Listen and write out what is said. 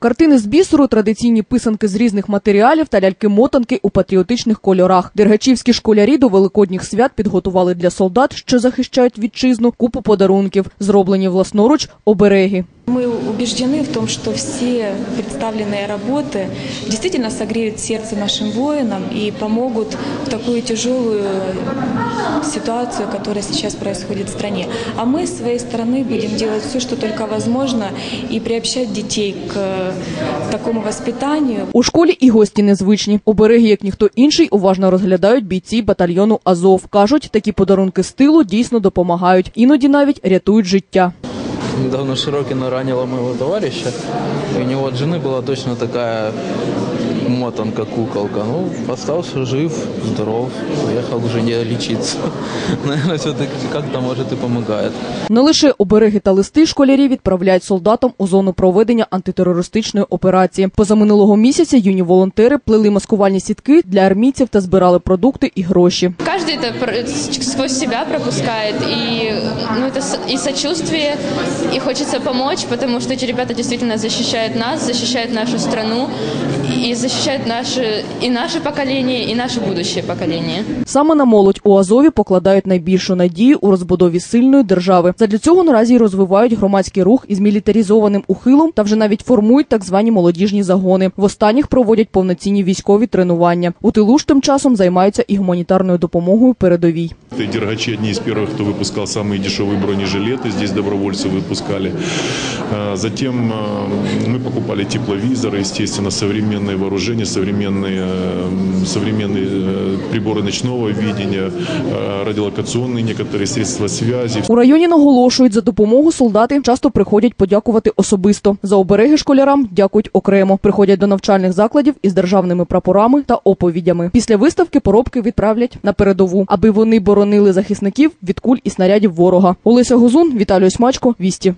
Картини з бісеру, традиційні писанки з різних матеріалів та ляльки-мотанки у патріотичних кольорах. Дергачівські школярі до великодніх свят підготували для солдат, що захищають вітчизну, купу подарунків, зроблені власноруч обереги. Мы убеждены в том, что все представленные работы действительно согреют сердце нашим воинам и помогут в такую тяжелую ситуацию, которая сейчас происходит в стране. А мы с своей стороны будем делать все, что только возможно, и приобщать детей к такому воспитанию. У школі і гості незвичні. Обереги, як ніхто інший, уважно розглядають бійці батальйону Азов. кажуть, такі подарунки з тилу дійсно допомагають, іноді навіть рятують життя. Недавно Широкина ранила моего товарища, и у него от жены была точно такая мотанка, куколка. Ну, остался жив, здоров, уехал к жене лечиться. Наверное, все-таки как-то, может, и помогает. Не лише обереги та листи школярі відправляють солдатам у зону проведення антитерористичної операції. Позаминулого місяця юні волонтери плели маскувальні сітки для армійців та збирали продукти і гроші. Каждый это про- сквозь себя пропускает, и ну, это с- и сочувствие, и хочется помочь, потому что эти ребята действительно защищают нас, защищают нашу страну, и защищают наши, и наше поколение, и наше будущее поколение. Саме на молодь у Азові покладають найбільшу надію у розбудові сильної держави. Задля цього наразі й розвивають громадський рух із мілітаризованим ухилом та вже навіть формують так звані молодіжні загони. В останніх проводять повноцінні військові тренування. У тилу ж тим часом займаються і гуманітарною допомогою передовій. И Дергачи одни из первых, кто выпускал самые дешевые бронежилеты. Здесь добровольцы выпускали. А, Затем а, мы покупали тепловизоры, естественно, современные вооружения, современные, м, современные э, приборы ночного видения, а, радиолокационные некоторые средства связи. У районі наголошують, за допомогу солдати часто приходять подякувати особисто. За обереги школярам дякують окремо. Приходять до навчальних закладів із державними прапорами та оповідями. Після виставки поробки відправлять на передову, аби вони боронили захисників від куль і снарядів ворога. Олеся Гузун, Віталій Осьмачко, Вісті.